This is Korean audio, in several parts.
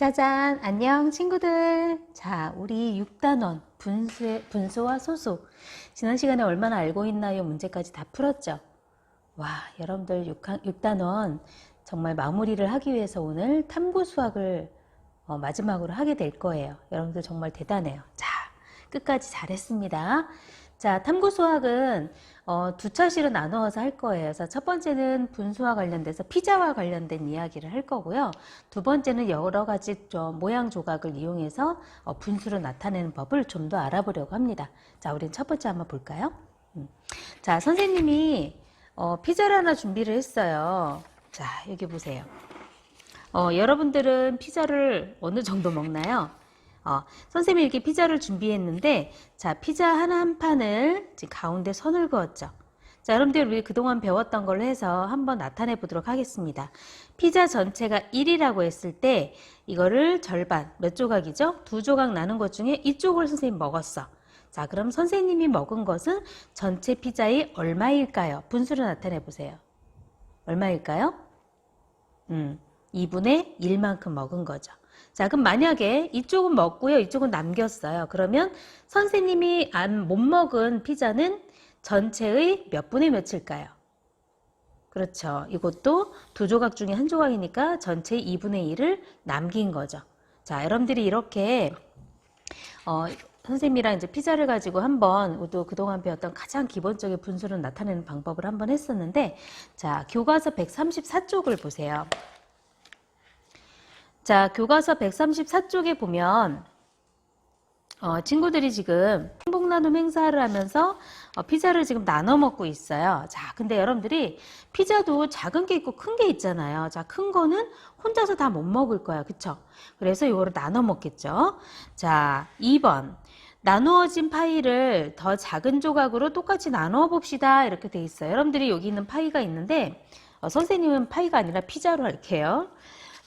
짜잔, 안녕 친구들. 자, 우리 6단원 분수, 분수와 소수. 지난 시간에 얼마나 알고 있나요? 문제까지 다 풀었죠? 와, 여러분들 6, 6단원 정말 마무리를 하기 위해서 오늘 탐구 수학을 어, 마지막으로 하게 될 거예요. 여러분들 정말 대단해요. 자, 끝까지 잘했습니다. 자, 탐구 수학은 어, 두 차시로 나누어서 할 거예요. 그래서 첫 번째는 분수와 관련돼서 피자와 관련된 이야기를 할 거고요. 두 번째는 여러 가지 좀 모양 조각을 이용해서 어, 분수를 나타내는 법을 좀 더 알아보려고 합니다. 자, 우린 첫 번째 한번 볼까요? 음. 자, 선생님이 어, 피자를 하나 준비를 했어요. 자, 여기 보세요. 어, 여러분들은 피자를 어느 정도 먹나요? 어, 선생님이 이렇게 피자를 준비했는데, 자, 피자 하나 한 판을 가운데 선을 그었죠. 자, 여러분들 우리 그동안 배웠던 걸로 해서 한번 나타내 보도록 하겠습니다. 피자 전체가 1이라고 했을 때, 이거를 절반, 몇 조각이죠? 두 조각 나눈 것 중에 이쪽을 선생님 먹었어. 자, 그럼 선생님이 먹은 것은 전체 피자의 얼마일까요? 분수를 나타내 보세요. 얼마일까요? 음, 2분의 1만큼 먹은 거죠. 자, 그럼 만약에 이쪽은 먹고요, 이쪽은 남겼어요. 그러면 선생님이 안, 못 먹은 피자는 전체의 몇 분의 몇일까요? 그렇죠. 이것도 두 조각 중에 한 조각이니까 전체의 2분의 1을 남긴 거죠. 자, 여러분들이 이렇게, 어, 선생님이랑 이제 피자를 가지고 한번 또 그동안 배웠던 가장 기본적인 분수를 나타내는 방법을 한번 했었는데, 자, 교과서 134쪽을 보세요. 자, 교과서 134쪽에 보면 어, 친구들이 지금 행복 나눔 행사를 하면서 어, 피자를 지금 나눠 먹고 있어요. 자, 근데 여러분들이 피자도 작은 게 있고 큰 게 있잖아요. 자, 큰 거는 혼자서 다 못 먹을 거야. 그쵸? 그래서 이거를 나눠 먹겠죠. 자, 2번. 나누어진 파이를 더 작은 조각으로 똑같이 나누어 봅시다. 이렇게 돼 있어요. 여러분들이 여기 있는 파이가 있는데 어, 선생님은 파이가 아니라 피자로 할게요.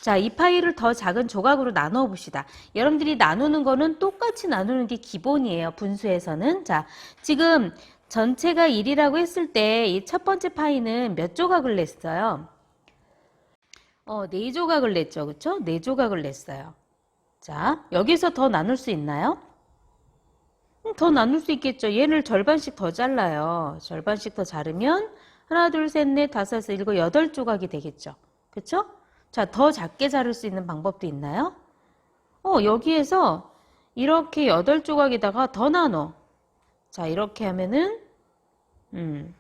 자, 이 파이를 더 작은 조각으로 나누어 봅시다. 여러분들이 나누는 거는 똑같이 나누는 게 기본이에요. 분수에서는. 자, 지금 전체가 1이라고 했을 때 이 첫 번째 파이는 몇 조각을 냈어요? 어, 네 조각을 냈죠. 그쵸? 네 조각을 냈어요. 자, 여기서 더 나눌 수 있나요? 음, 더 나눌 수 있겠죠. 얘를 절반씩 더 잘라요. 절반씩 더 자르면 하나, 둘, 셋, 넷, 다섯, 여섯, 일곱, 여덟 조각이 되겠죠. 그쵸? 자, 더 작게 자를 수 있는 방법도 있나요? 어, 여기에서 이렇게 여덟 조각에다가 더 나눠. 자, 이렇게 하면은, 음.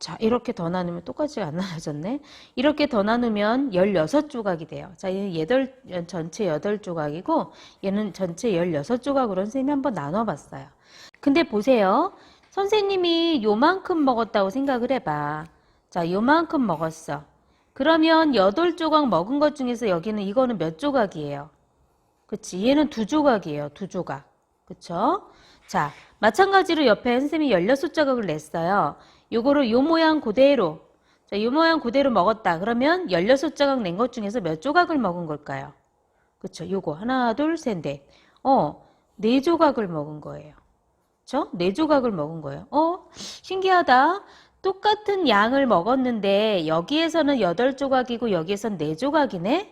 자, 이렇게 더 나누면 똑같이 안 나눠졌네. 이렇게 더 나누면 16조각이 돼요. 자, 얘는 여덟, 전체 8조각이고, 얘는 전체 16조각으로 선생님이 한번 나눠봤어요. 근데 보세요. 선생님이 요만큼 먹었다고 생각을 해봐. 자, 요만큼 먹었어. 그러면 8조각 먹은 것 중에서 여기는 이거는 몇 조각이에요? 그치? 얘는 두 조각이에요. 두 조각. 그쵸? 자, 마찬가지로 옆에 선생님이 16조각을 냈어요. 요거를 요 모양 그대로. 자, 요 모양 그대로 먹었다. 그러면 16조각 낸 것 중에서 몇 조각을 먹은 걸까요? 그쵸? 요거. 하나, 둘, 셋, 넷. 어, 네 조각을 먹은 거예요. 그쵸? 네 조각을 먹은 거예요. 어, 신기하다. 똑같은 양을 먹었는데 여기에서는 8조각이고 여기에서는 4조각이네?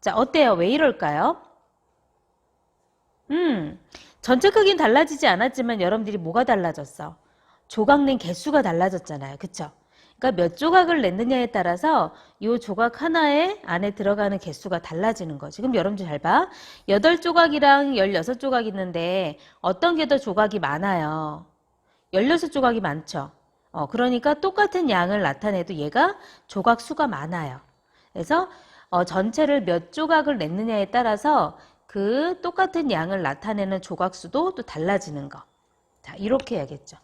자, 어때요? 왜 이럴까요? 음, 전체 크기는 달라지지 않았지만 여러분들이 뭐가 달라졌어? 조각 낸 개수가 달라졌잖아요. 그쵸? 그러니까 몇 조각을 냈느냐에 따라서 이 조각 하나에 안에 들어가는 개수가 달라지는 거지. 그럼 여러분들 잘 봐. 8조각이랑 16조각 있는데 어떤 게 더 조각이 많아요? 16조각이 많죠? 어, 그러니까 똑같은 양을 나타내도 얘가 조각 수가 많아요. 그래서 어, 전체를 몇 조각을 냈느냐에 따라서 그 똑같은 양을 나타내는 조각 수도 또 달라지는 거. 자, 이렇게 해야겠죠.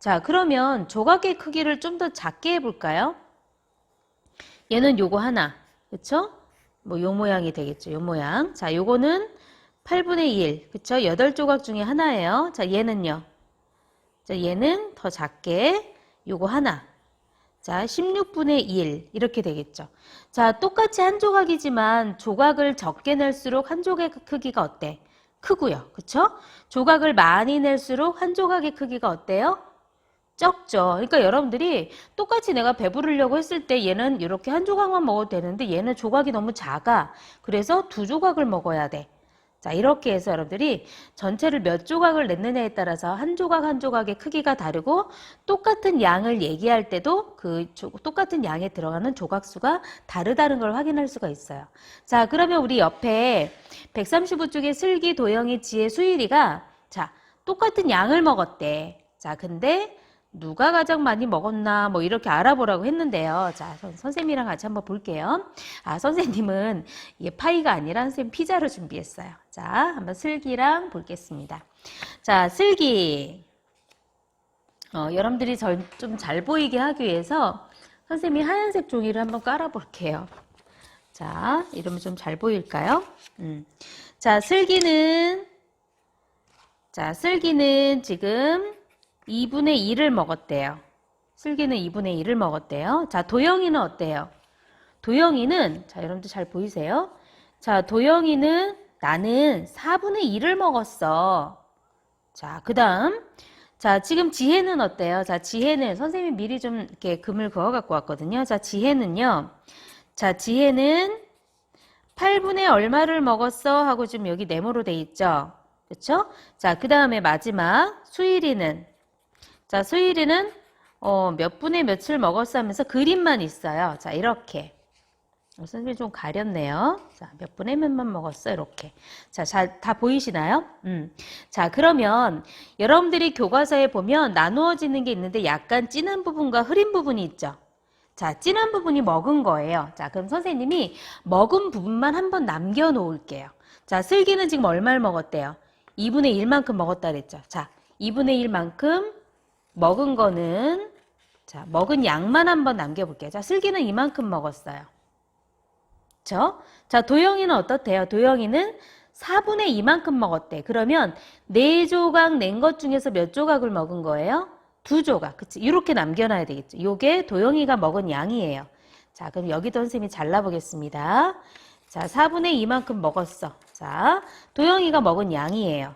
자, 그러면 조각의 크기를 좀 더 작게 해볼까요? 얘는 요거 하나, 그쵸? 뭐 요 모양이 되겠죠. 요 모양. 자, 요거는 8분의 1, 그쵸? 8조각 중에 하나예요. 자, 얘는요. 자, 얘는 더 작게 요거 하나. 자, 16분의 1 이렇게 되겠죠. 자, 똑같이 한 조각이지만 조각을 적게 낼수록 한 조각의 크기가 어때? 크고요. 그쵸? 조각을 많이 낼수록 한 조각의 크기가 어때요? 적죠. 그러니까 여러분들이 똑같이 내가 배부르려고 했을 때 얘는 이렇게 한 조각만 먹어도 되는데 얘는 조각이 너무 작아. 그래서 두 조각을 먹어야 돼. 자, 이렇게 해서 여러분들이 전체를 몇 조각을 냈느냐에 따라서 한 조각 한 조각의 크기가 다르고 똑같은 양을 얘기할 때도 그 조- 똑같은 양에 들어가는 조각수가 다르다는 걸 확인할 수가 있어요. 자, 그러면 우리 옆에 135쪽에 슬기, 도영이, 지혜, 수일이가 자, 똑같은 양을 먹었대. 자, 근데 누가 가장 많이 먹었나 뭐 이렇게 알아보라고 했는데요. 자, 선- 선생님이랑 같이 한번 볼게요. 아, 선생님은 이게 파이가 아니라 선생님 피자로 준비했어요. 자, 한번 슬기랑 보겠습니다. 자, 슬기. 어, 여러분들이 좀 잘 보이게 하기 위해서 선생님이 하얀색 종이를 한번 깔아볼게요. 자, 이러면 좀 잘 보일까요? 음. 자, 슬기는, 자, 슬기는 지금 2분의 1을 먹었대요. 슬기는 2분의 1을 먹었대요. 자, 도영이는 어때요? 도영이는, 자, 여러분들 잘 보이세요? 자, 도영이는 나는 4분의 1을 먹었어. 자, 그 다음. 자, 지금 지혜는 어때요? 자, 지혜는, 선생님이 미리 좀 이렇게 금을 그어 갖고 왔거든요. 자, 지혜는요. 자, 지혜는 8분의 얼마를 먹었어? 하고 지금 여기 네모로 돼 있죠? 그쵸? 자, 그 다음에 마지막, 수일이는. 자, 수일이는, 어, 몇 분의 몇을 먹었어 하면서 그림만 있어요. 자, 이렇게. 어, 선생님이 좀 가렸네요. 자, 몇 분의 몇만 먹었어? 이렇게. 자, 잘, 다 보이시나요? 음. 자, 그러면 여러분들이 교과서에 보면 나누어지는 게 있는데 약간 진한 부분과 흐린 부분이 있죠? 자, 진한 부분이 먹은 거예요. 자, 그럼 선생님이 먹은 부분만 한번 남겨 놓을게요. 자, 슬기는 지금 얼마를 먹었대요? 2분의 1만큼 먹었다 그랬죠? 자, 2분의 1만큼 먹은 거는 자, 먹은 양만 한번 남겨볼게요. 자, 슬기는 이만큼 먹었어요. 그쵸? 자, 도영이는 어떻대요? 도영이는 4분의 2만큼 먹었대. 그러면 4조각 낸 것 중에서 몇 조각을 먹은 거예요? 두 조각. 그치? 이렇게 남겨놔야 되겠죠. 요게 도영이가 먹은 양이에요. 자, 그럼 여기도 선생님이 잘라보겠습니다. 자, 4분의 2만큼 먹었어. 자, 도영이가 먹은 양이에요.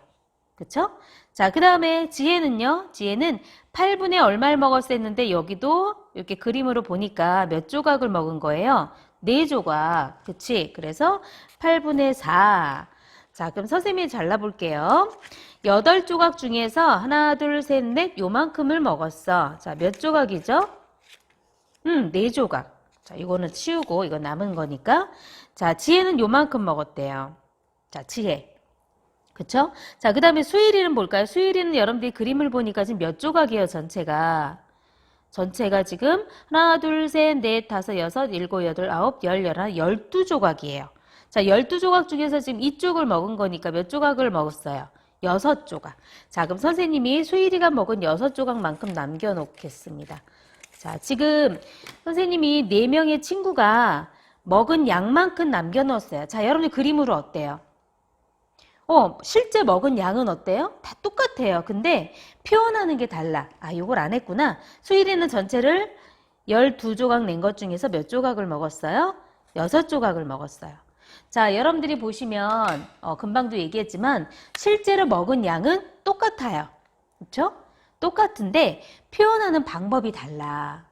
그쵸? 자, 그 다음에 지혜는요. 지혜는 8분의 얼마를 먹었어 했는데 여기도 이렇게 그림으로 보니까 몇 조각을 먹은 거예요? 4조각. 그치? 그래서 8분의 4. 자, 그럼 선생님이 잘라볼게요. 8조각 중에서 하나, 둘, 셋, 넷 요만큼을 먹었어. 자, 몇 조각이죠? 음, 4조각. 자, 이거는 치우고 이거 남은 거니까. 자, 지혜는 요만큼 먹었대요. 자, 지혜. 그쵸? 자, 그 다음에 수일이는 뭘까요? 수일이는 여러분들이 그림을 보니까 지금 몇 조각이에요, 전체가? 전체가 지금 하나, 둘, 셋, 넷, 다섯, 여섯, 일곱, 여덟, 아홉, 열, 열하나, 열두 조각이에요. 자, 열두 조각 중에서 지금 이쪽을 먹은 거니까 몇 조각을 먹었어요? 여섯 조각. 자, 그럼 선생님이 수일이가 먹은 여섯 조각만큼 남겨놓겠습니다. 자, 지금 선생님이 네 명의 친구가 먹은 양만큼 남겨놓았어요. 자, 여러분들 그림으로 어때요? 어, 실제 먹은 양은 어때요? 다 똑같아요. 근데 표현하는 게 달라. 아, 요걸 안 했구나. 수일이는 전체를 12조각 낸 것 중에서 몇 조각을 먹었어요? 6조각을 먹었어요. 자, 여러분들이 보시면 어, 금방도 얘기했지만 실제로 먹은 양은 똑같아요. 그렇죠? 똑같은데 표현하는 방법이 달라.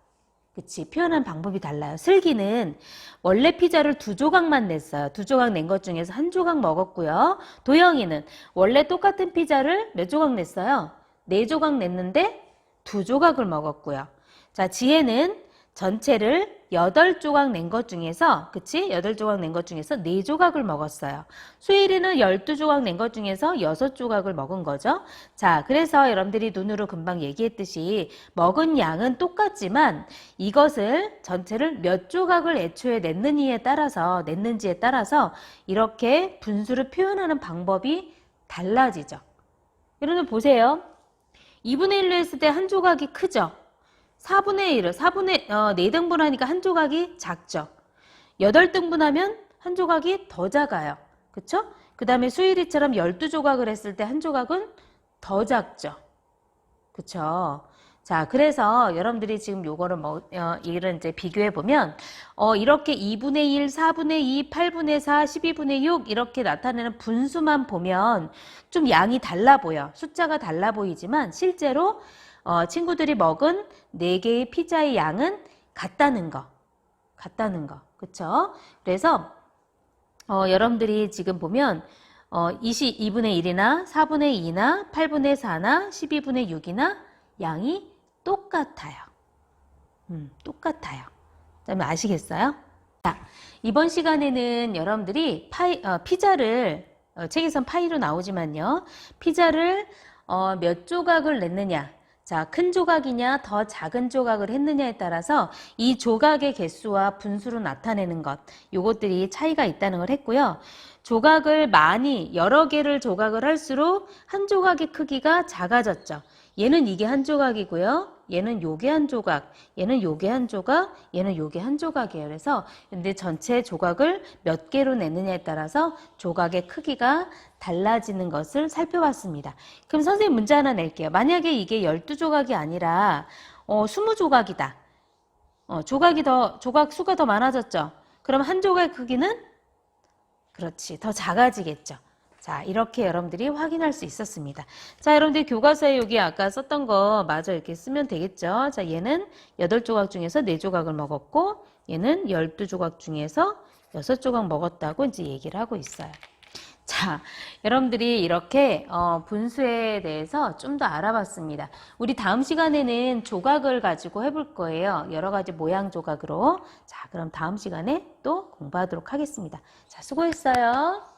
그치? 표현하는 방법이 달라요. 슬기는 원래 피자를 두 조각만 냈어요. 두 조각 낸 것 중에서 한 조각 먹었고요. 도영이는 원래 똑같은 피자를 몇 조각 냈어요? 네 조각 냈는데 두 조각을 먹었고요. 자, 지혜는 전체를 여덟 조각 낸 것 중에서, 그치? 여덟 조각 낸 것 중에서 네 조각을 먹었어요. 수일이는 열두 조각 낸 것 중에서 여섯 조각을 먹은 거죠. 자, 그래서 여러분들이 눈으로 금방 얘기했듯이 먹은 양은 똑같지만 이것을 전체를 몇 조각을 애초에 냈느니에 따라서, 냈는지에 따라서 이렇게 분수를 표현하는 방법이 달라지죠. 여러분 보세요. 2분의 1로 했을 때 한 조각이 크죠? 4분의 1을 4분의 어, 4등분 하니까 한 조각이 작죠. 8등분 하면 한 조각이 더 작아요. 그쵸? 그 다음에 수일이처럼 12조각을 했을 때 한 조각은 더 작죠. 그쵸? 자, 그래서 여러분들이 지금 요거를 뭐, 어, 이런 이제 비교해 보면, 어, 이렇게 2분의 1, 4분의 2, 8분의 4, 12분의 6 이렇게 나타내는 분수만 보면 좀 양이 달라 보여. 숫자가 달라 보이지만 실제로 어, 친구들이 먹은 4개의 피자의 양은 같다는 거. 같다는 거. 그쵸? 그래서 어, 여러분들이 지금 보면 어, 22분의 1이나 4분의 2나 8분의 4나 12분의 6이나 양이 똑같아요. 음, 똑같아요. 그다음에 아시겠어요? 자, 이번 시간에는 여러분들이 파이, 어, 피자를 어, 책에선 파이로 나오지만요. 피자를 어, 몇 조각을 냈느냐. 자, 큰 조각이냐, 더 작은 조각을 했느냐에 따라서 이 조각의 개수와 분수로 나타내는 것, 요것들이 차이가 있다는 걸 했고요. 조각을 많이, 여러 개를 조각을 할수록 한 조각의 크기가 작아졌죠. 얘는 이게 한 조각이고요. 얘는 요게 한 조각, 얘는 요게 한 조각, 얘는 요게 한 조각이에요. 그래서 근데 전체 조각을 몇 개로 내느냐에 따라서 조각의 크기가 달라지는 것을 살펴봤습니다. 그럼 선생님 문제 하나 낼게요. 만약에 이게 12조각이 아니라 어, 20조각이다. 어, 조각이 더 조각 수가 더 많아졌죠. 그럼 한 조각의 크기는 그렇지. 더 작아지겠죠. 자, 이렇게 여러분들이 확인할 수 있었습니다. 자, 여러분들 교과서에 여기 아까 썼던 거 마저 이렇게 쓰면 되겠죠. 자, 얘는 8조각 중에서 4조각을 먹었고, 얘는 12조각 중에서 6조각 먹었다고 이제 얘기를 하고 있어요. 자, 여러분들이 이렇게 어, 분수에 대해서 좀 더 알아봤습니다. 우리 다음 시간에는 조각을 가지고 해볼 거예요. 여러 가지 모양 조각으로. 자, 그럼 다음 시간에 또 공부하도록 하겠습니다. 자, 수고했어요.